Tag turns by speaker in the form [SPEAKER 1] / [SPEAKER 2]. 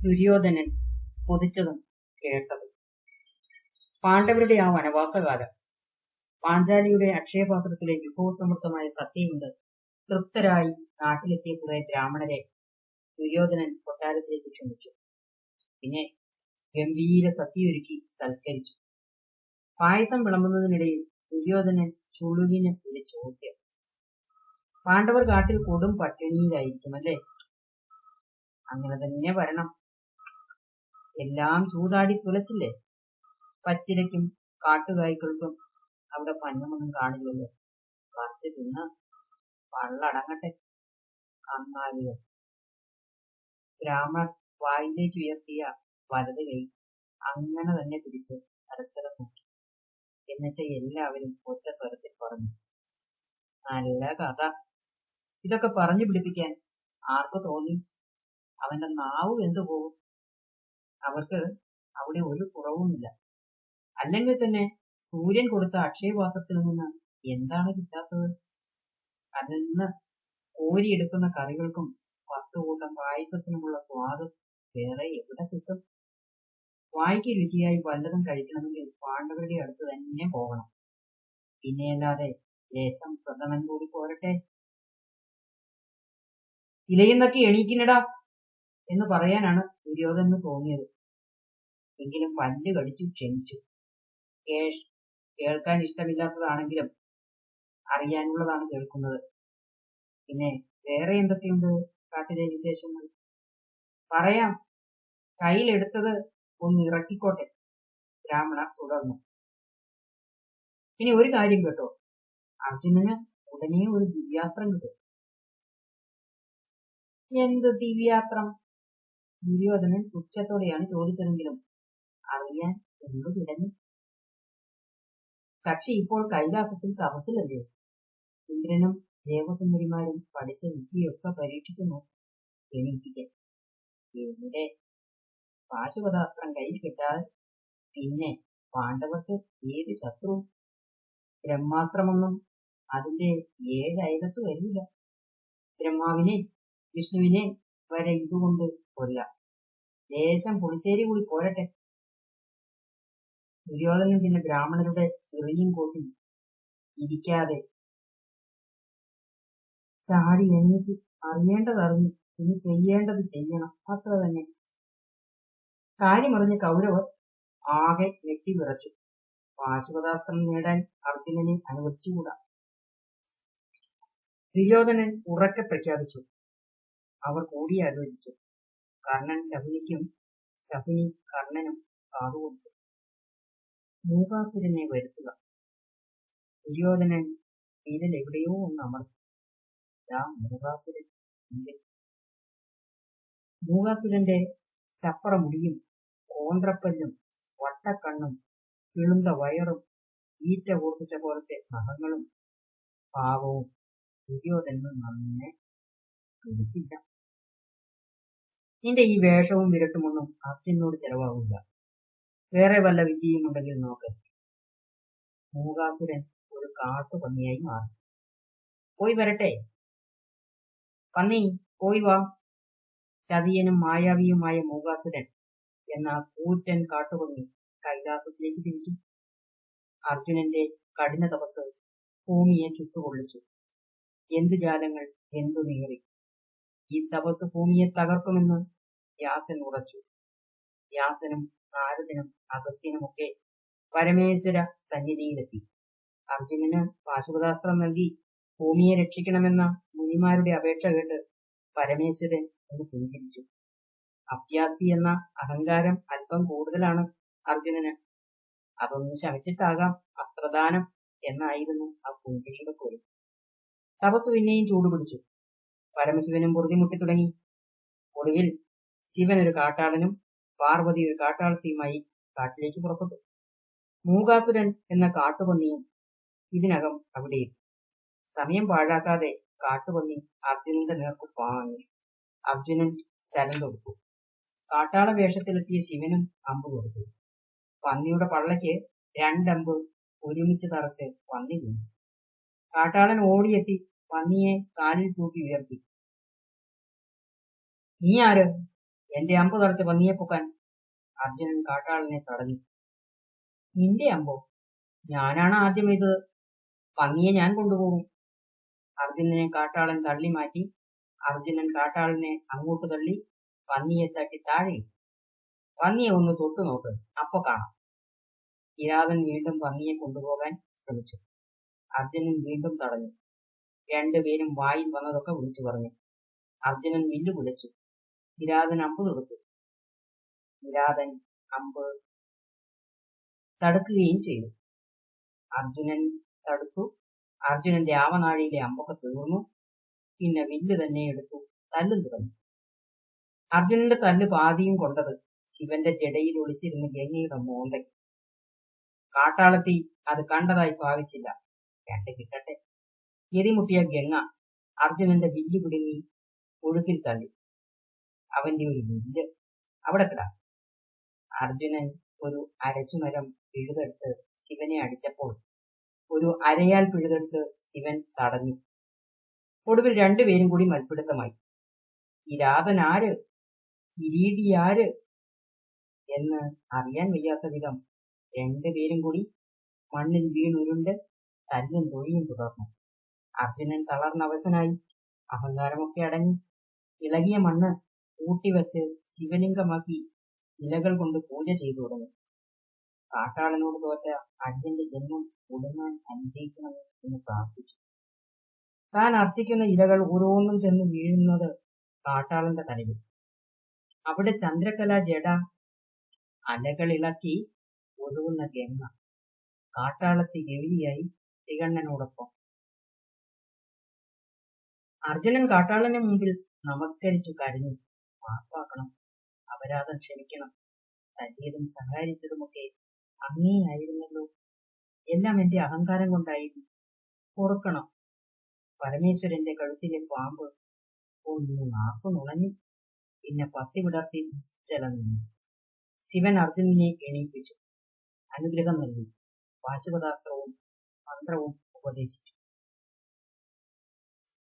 [SPEAKER 1] ദുര്യോധനൻ കൊതിച്ചതും കേട്ടതും. പാണ്ഡവരുടെ ആ വനവാസകാലം. പാഞ്ചാലിയുടെ അക്ഷയപാത്രത്തിലെ വിഭവസമൃദ്ധമായ സത്യമുണ്ട്. തൃപ്തരായി നാട്ടിലെത്തിയ കുറെ ബ്രാഹ്മണരെ ദുര്യോധനൻ കൊട്ടാരത്തിലേക്ക് ക്ഷണിച്ചു. പിന്നെ ഗംഭീര സദ്യയൊരുക്കി സൽക്കരിച്ചു. പായസം വിളമ്പുന്നതിനിടയിൽ ദുര്യോധനൻ ചുളുവിന് വിളിച്ചു നോക്കിയ പാണ്ഡവർ കാട്ടിൽ കൊടും പട്ടിണിയിലായിരിക്കും അല്ലേ? അങ്ങനെ തന്നെ വരണം. എല്ലാം ചൂതാടി തുലച്ചില്ലേ? പച്ചിലയ്ക്കും കാട്ടുകായ്ക്കൾക്കും അവിടെ പഞ്ഞമൊന്നും കാണില്ലല്ലോ. പറിച്ച് തിന്ന് വള്ളടങ്ങട്ടെ കന്നാലികൾ ബ്രാഹ്മണൻ വായിലേക്ക് ഉയർത്തിയ വലത് കൈ അങ്ങനെ തന്നെ പിടിച്ച് പരസ്പരം നോക്കി. എന്നിട്ട് എല്ലാവരും ഒറ്റ സ്വരത്തിൽ പറഞ്ഞു നല്ല കഥ. ഇതൊക്കെ പറഞ്ഞു പിടിപ്പിക്കാൻ ആർക്ക് തോന്നി? അവന്റെ നാവ് എന്തു പോകും അവർക്ക് അവിടെ ഒരു കുറവുമില്ല. അല്ലെങ്കിൽ തന്നെ സൂര്യൻ കൊടുത്ത അക്ഷയപാത്രത്തിൽ നിന്ന് എന്താണ് കിട്ടാത്തത്? അതിൽ നിന്ന് കോരിയെടുക്കുന്ന കറികൾക്കും പത്തുകൂട്ടം പായസത്തിനുമുള്ള സ്വാദ് വേറെ എവിടെ കിട്ടും? വായിക്ക് രുചിയായി വല്ലതും കഴിക്കണമെങ്കിൽ പാണ്ഡവരുടെ അടുത്ത് തന്നെ പോകണം. പിന്നെയല്ലാതെ ലേശം പ്രഥമൻ കൂടി പോരട്ടെ. ഇലയുന്നൊക്കെ എണീക്കിനടാ എന്ന് പറയാനാണ് ദുര്യോധനന് തോന്നിയത്. എങ്കിലും പല്ല് കടിച്ചു ക്ഷമിച്ചു. കേഷ് കേൾക്കാൻ ഇഷ്ടമില്ലാത്തതാണെങ്കിലും അറിയാനുള്ളതാണ് കേൾക്കുന്നത്. പിന്നെ വേറെ എന്തൊക്കെയുണ്ട് കാട്ടിലെ വിശേഷങ്ങൾ? പറയാം. കയ്യിലെടുത്തത് ഒന്ന് ഇറക്കിക്കോട്ടെ. ബ്രാഹ്മണർ തുടർന്നു. ഇനി ഒരു കാര്യം കേട്ടോ. അർജുനന് ഉടനെ ഒരു ദിവ്യാസ്ത്രം കിട്ടും. എന്ത് ദിവ്യാസ്ത്രം? ദുര്യോധനൻ പുച്ഛത്തോടെയാണ് ചോദിച്ചതെങ്കിലും അറിയാൻ എന്തു കിടന്നു കക്ഷി ഇപ്പോൾ കൈലാസത്തിൽ തപസ്സിലല്ലേ? ഇന്ദ്രനും ദേവസുന്ദരിമാരും പഠിച്ച വിദ്യയൊക്കെ പരീക്ഷിച്ചു നോക്കും എണീപ്പിക്കാൻ. പാശുപതാസ്ത്രം കയ്യിൽ കിട്ടാൽ പിന്നെ പാണ്ഡവർക്ക് ഏത് ശത്രു? ബ്രഹ്മാസ്ത്രമൊന്നും അതിന്റെ ഏഴ് അയലത്ത് വരില്ല. ബ്രഹ്മാവിനെ വിഷ്ണുവിനെ വരെ ഇതുകൊണ്ട് കൊല്ലാം ദേശം പുളിശ്ശേരി കൂടി പോരട്ടെ. ദുര്യോധനൻ പിന്നെ ബ്രാഹ്മണരുടെ ചെറിയും കൂട്ടി ഇരിക്കാതെ ചാടി എനിക്ക് അറിയേണ്ടത് അറിഞ്ഞു ഇനി ചെയ്യേണ്ടത് ചെയ്യണം. അത്ര തന്നെ. കാര്യമറിഞ്ഞ കൗരവർ ആകെ ഞെട്ടി വിറച്ചു. പാശുപതാസ്ത്രം നേടാൻ അർജുനനെ അനുവദിച്ചുകൂടാ. ദുര്യോധനൻ ഉറക്കെ പ്രഖ്യാപിച്ചു. അവർ കൂടിയാലോചിച്ചു കർണൻ ശകുനിക്കും ശകുനി കർണനും കാതുകൊടുത്തു മൂകാസുരനെ വരുത്തുക. ദുര്യോധനൻ ഇതിൽ എവിടെയോ ഒന്ന് അമർത്തി. ആ മൂകാസുരൻ മൂകാസുരന്റെ ചപ്പറ മുടിയും കോന്ത്രപ്പല്ലും വട്ടക്കണ്ണും കിളുന്ത വയറും ഈറ്റ ഊർപ്പിച്ച പോലത്തെ നഖങ്ങളും പാവവും ദുര്യോധനന് നന്നെ പിടിച്ചില്ല. നിന്റെ ഈ വേഷവും വിരട്ടുമൊന്നും അർജുനോട് ചെലവാകില്ല വേറെ വല്ല വിദ്യയും ഉണ്ടെങ്കിൽ നോക്ക്. മൂകാസുരൻ ഒരു കാട്ടുപന്നിയായി മാറി. പോയി വരട്ടെ. പന്നി പോയി വാ. ചതിയനും മായാവിയുമായ മൂകാസുരൻ എന്ന കൂറ്റൻ കാട്ടുപന്നി കൈലാസത്തിലേക്ക് തിരിച്ചു. അർജുനന്റെ കഠിന തപസ് ഭൂമിയെ ചുട്ടുകൊള്ളിച്ചു എന്തു ജാലങ്ങൾ എന്തു നീറി. ഈ തപസ് ഭൂമിയെ തകർക്കുമെന്ന് വ്യാസൻ ഉറച്ചു. വ്യാസനും നാരദനും അഗസ്ത്യനുമൊക്കെ പരമേശ്വര സന്നിധിയിലെത്തി. അർജുനന് പാശുപതാസ്ത്രം നൽകി ഭൂമിയെ രക്ഷിക്കണമെന്ന മുനിമാരുടെ അപേക്ഷ കേട്ട് പരമേശ്വരൻ ഒന്ന് പുഞ്ചിരിച്ചു. അഭ്യാസി എന്ന അഹങ്കാരം അല്പം കൂടുതലാണ് അർജുനന്. അതൊന്ന് ശമിച്ചിട്ടാകാം അസ്ത്രദാനം എന്നായിരുന്നു ആ പുഞ്ചിരിയുടെ പൊരുൾ തപസ് പിന്നെയും ചൂടുപിടിച്ചു. പരമശിവനും പൊറുതിമുട്ടി തുടങ്ങി. ഒടുവിൽ ശിവൻ ഒരു കാട്ടാളനും പാർവതി ഒരു കാട്ടാളത്തിയുമായി കാട്ടിലേക്ക് പുറപ്പെട്ടു. മൂകാസുരൻ എന്ന കാട്ടുപന്നിയും ഇതിനകം അവിടെ സമയം പാഴാക്കാതെ കാട്ടുപന്നി അർജുനന്റെ നേർക്ക് പാഞ്ഞു. അർജുനൻ ശരം കൊടുത്തു കാട്ടാള വേഷത്തിലെത്തിയ ശിവനും അമ്പ് കൊടുത്തു. പന്നിയുടെ പള്ളയ്ക്ക് രണ്ടമ്പ് ഒരുമിച്ച് തറച്ച് പന്നി കാട്ടാളൻ ഓടിയെത്തി പന്നിയെ കാലിൽ തൂക്കി ഉയർത്തി. നീ ആര് എന്റെ അമ്പ് തറച്ച പന്നിയെ പൊക്കാൻ. അർജുനൻ കാട്ടാളനെ തടഞ്ഞു. നിന്റെ അമ്പോ? ഞാനാണ് ആദ്യം ഇത്. പന്നിയെ ഞാൻ കൊണ്ടുപോകും. അർജുനനെ കാട്ടാളൻ തള്ളി മാറ്റി അർജുനൻ കാട്ടാളനെ അങ്ങോട്ട് തള്ളി പന്നിയെ തട്ടി താഴെ പന്നിയെ ഒന്ന് തൊട്ടു നോക്ക്. അപ്പൊ കാണാം. കിരാതൻ വീണ്ടും പന്നിയെ കൊണ്ടുപോകാൻ ശ്രമിച്ചു. അർജുനൻ വീണ്ടും തടഞ്ഞു. രണ്ടുപേരും വായിൽ വന്നതൊക്കെ വിളിച്ചു പറഞ്ഞു. അർജുനൻ വില്ലു കുലച്ചു കിരാതൻ അമ്പ് തൊടുത്തു കിരാതൻ അമ്പ് തടുക്കുകയും ചെയ്തു. അർജുനൻ തടുത്തു. അർജുനന്റെ ആവനാഴിയിലെ അമ്പൊക്കെ തീർന്നു. പിന്നെ വില്ല് തന്നെ എടുത്തു തല്ലും തുടങ്ങി. അർജുനന്റെ തല്ല് പാതിയും കൊണ്ടത് ശിവന്റെ ജടയിൽ ഒളിച്ചിരുന്ന ഗംഗയുടെ മോന്തയ്ക്ക്. കാട്ടാളത്തി അത് കണ്ടതായി ഭാവിച്ചില്ല. രണ്ട് കിട്ടട്ടെ. എതിമുട്ടിയ ഗംഗ അർജുനന്റെ വില്ല് പിടുങ്ങി ഒഴുക്കിൽ തള്ളി. അവന്റെ ഒരു വില്ല് അവിടെ കിടാ. അർജുനൻ ഒരു അരച്ചുമരം പിഴുതെടുത്ത് ശിവനെ അടിച്ചപ്പോൾ ഒരു അരയാൽ പിഴുതെടുത്ത് ശിവൻ തടഞ്ഞു. ഒടുവിൽ രണ്ടുപേരും കൂടി മൽപ്പിടുത്തമായി കിരാതൻ ആര്? കിരീടി ആര്? എന്ന് അറിയാൻ വയ്യാത്ത വിധം രണ്ടുപേരും കൂടി മണ്ണിൽ വീണുരുണ്ട് തല്ലും തൊഴിയും തുടർന്നു. അർജുനൻ തളർന്നവശനായി അഹങ്കാരമൊക്കെ അടങ്ങി. ഇളകിയ മണ്ണ് കൂട്ടിവെച്ച് ശിവലിംഗമാക്കി ഇലകൾ കൊണ്ട് പൂജ ചെയ്തു തുടങ്ങി. കാട്ടാളനോട് തോറ്റ അടിയന്റെ ജന്മം ഉടനാൻ അനുഗ്രഹിക്കണം എന്ന് പ്രാർത്ഥിച്ചു. താൻ അർച്ചിക്കുന്ന ഇലകൾ ഓരോന്നും ചെന്ന് വീഴുന്നത് കാട്ടാളന്റെ തലയിൽ. അവിടെ ചന്ദ്രകല ജഡ അലകളിളക്കി ഒഴുകുന്ന ഗംഗ കാട്ടാളത്തി ഗൗരിയായി തികണ്ണനോടൊപ്പം അർജുനൻ കാട്ടാളന്റെ മുമ്പിൽ നമസ്കരിച്ചു കരഞ്ഞു. മാപ്പാക്കണം അപരാധം ക്ഷമിക്കണം. തല്ലിയതും സഹായിച്ചതുമൊക്കെ അങ്ങേയായിരുന്നല്ലോ. എല്ലാം എന്റെ അഹങ്കാരം കൊണ്ടായിരുന്നു. പൊറുക്കണം പരമേശ്വരന്റെ കഴുത്തിലെ പാമ്പ് ഒന്ന് നാക്കു നുളഞ്ഞു പിന്നെ പത്തി വിടർത്തി നിശ്ചലം നിന്നു ശിവൻ അർജുനനെ എണീപ്പിച്ചു. അനുഗ്രഹം നൽകി. പാശുപതാസ്ത്രവും മന്ത്രവും ഉപദേശിച്ചു.